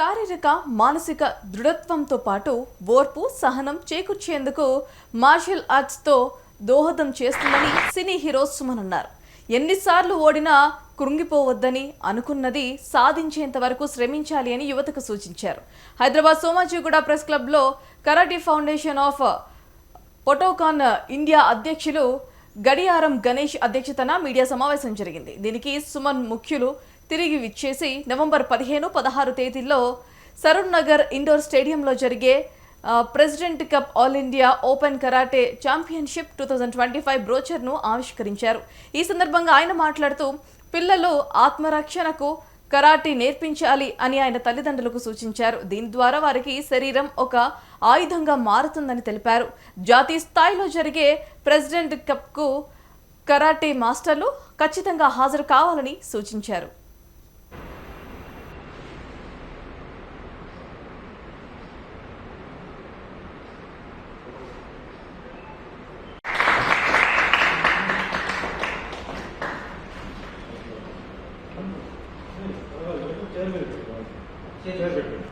శారీరక మానసిక దృఢత్వంతో పాటు ఓర్పు సహనం చేకూర్చేందుకు మార్షల్ ఆర్ట్స్తో దోహదం చేస్తుందని సినీ హీరో సుమన్ అన్నారు. ఎన్నిసార్లు ఓడినా కృంగిపోవద్దని అనుకున్నది సాధించేంత వరకు శ్రమించాలి అని యువతకు సూచించారు. హైదరాబాద్ సోమాజిగూడ ప్రెస్ క్లబ్లో కరాటే ఫౌండేషన్ ఆఫ్ పొటోకాన్ ఇండియా అధ్యక్షులు గడియారం గణేష్ అధ్యక్షతన మీడియా సమావేశం జరిగింది. దీనికి సుమన్ ముఖ్యులు తిరిగి విచ్చేసి నవంబర్ పదిహేను పదహారు తేదీల్లో సరూర్ నగర్ ఇండోర్ స్టేడియంలో జరిగే president cup all India open karate championship two thousand twenty five బ్రోచర్ను ఆవిష్కరించారు. ఈ సందర్భంగా ఆయన మాట్లాడుతూ పిల్లలు ఆత్మరక్షణకు కరాటే నేర్పించాలి అని ఆయన తల్లిదండ్రులకు సూచించారు. దీని ద్వారా వారికి శరీరం ఒక ఆయుధంగా మారుతుందని తెలిపారు. జాతీయ స్థాయిలో జరిగే ప్రెసిడెంట్ కప్కు కరాటే మాస్టర్లు ఖచ్చితంగా హాజరు కావాలని సూచించారు. 谢谢。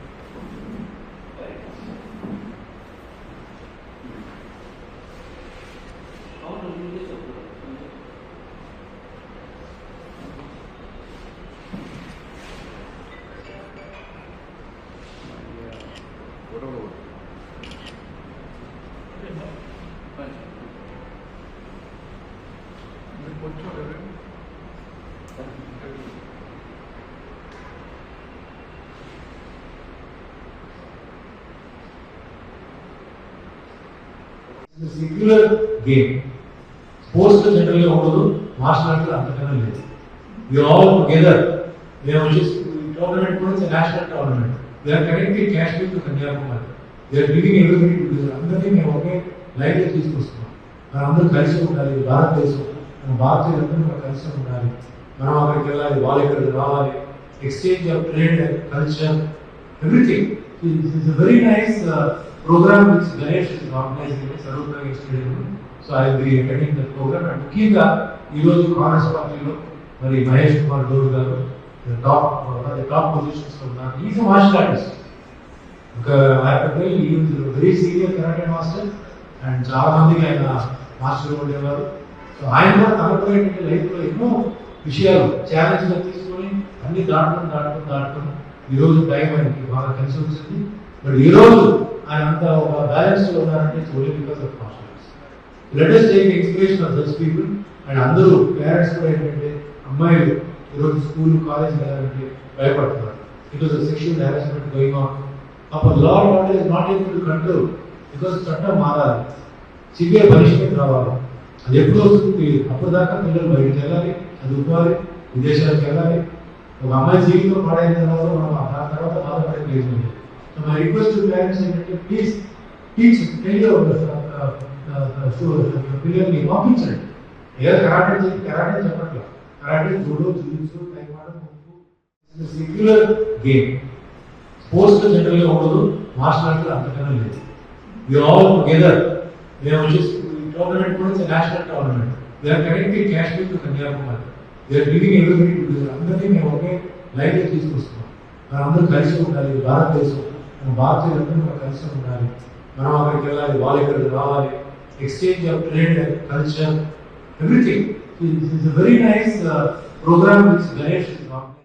Thank you. సిక్యులర్ game sports general గా ఉండదు మార్షల్ ఆర్ట్స్ అంతకన్నా లేదు వి ఆల్ టుగెదర్ మేము వచ్చేసి టోర్నమెంట్ కూడా national tournament we're connecting Kashmir to Kanyakumari we're giving everybody together అందరినీ మేము ఒకే లైన్ లో తీసుకొస్తున్నాం మనం అందరూ కలిసి ఉండాలి భారతదేశం మన భారతీయులందరూ మనం కలిసి ఉండాలి మనం అక్కడికి వెళ్ళాలి వాళ్ళు ఇక్కడికి రావాలి exchange of trade culture everything it's very nice programme which Ganesh is organising Saroor Nagar stadium so I be attending the programme and ముఖ్యంగా ఈ రోజు కాంగ్రెస్ పార్టీలో మరి మహేష్ కుమార్ గౌడ్ గారు టాప్ టాప్ పొజిషన్స్లో ఉన్నారు ఈజ్ మార్షల్ ఆర్టిస్ట్ ఒక very senior karate master and చాలా మందికి ఆయన మాస్టర్ ఉండేవారు. సో ఆయన కూడా తనకు లైఫ్లో ఎన్నో విషయాలు ఛాలెంజ్ తీసుకొని అన్ని దాటుకుని దాటుకుని దాటుకుని ఈ రోజు టైం ఆయనకి బాగా కలిసి వచ్చింది. బట్ ఈ రోజు ఆయన అంత ఒక బ్యాలెన్స్లో ఉన్నారంటే only because of conscious let us take inspiration of these people and అందరూ పేరెంట్స్ కూడా ఏంటంటే అమ్మాయిలు ఈరోజు స్కూల్ కాలేజ్ వెళ్ళాలంటే భయపడుతున్నారు. It was sexual harassment going on అప్పుడు law order is not able to control because చట్టం మారాలి సివియర్ పనిష్మెంట్ రావాలి. అది ఎప్పుడు వస్తుంది అప్పుడు దాకా పిల్లలు బయటకు వెళ్ళాలి చదువుకోవాలి విదేశాలకు వెళ్ళాలి. ఒక అమ్మాయి జీవితం పాడైన తర్వాత మనం ఆ తర్వాత బాధపడే ప్రయత్నం చేయాలి లేదు so my request to parents ఏంటంటే ప్లీజ్ టీచ్ టెలియో పిల్లల్ని పంపించండి ఏదో కరాటే చెప్పి కరాటే చెప్పట్లేదు karate judo gyms టైమాడో secular game sports general గా ఉండదు మార్షల్ ఆర్ట్స్ అంతకన్నా లేదు వి ఆల్ టుగెదర్ మేము వచ్చేసి టోర్నమెంట్ కూడా national tournament we're connecting Kashmir to Kanyakumari we're giving everybody together అందరినీ మేము ఒకే లైన్ లో తీసుకొస్తున్నాం మనం అందరూ కలిసి ఉండాలి భారతదేశం మన భారతీయులందరూ మనం కలిసి ఉండాలి మనం అక్కడికి వెళ్ళాలి వాళ్ళు ఇక్కడికి రావాలి exchange of trade culture everything it's very nice programme which Ganesh is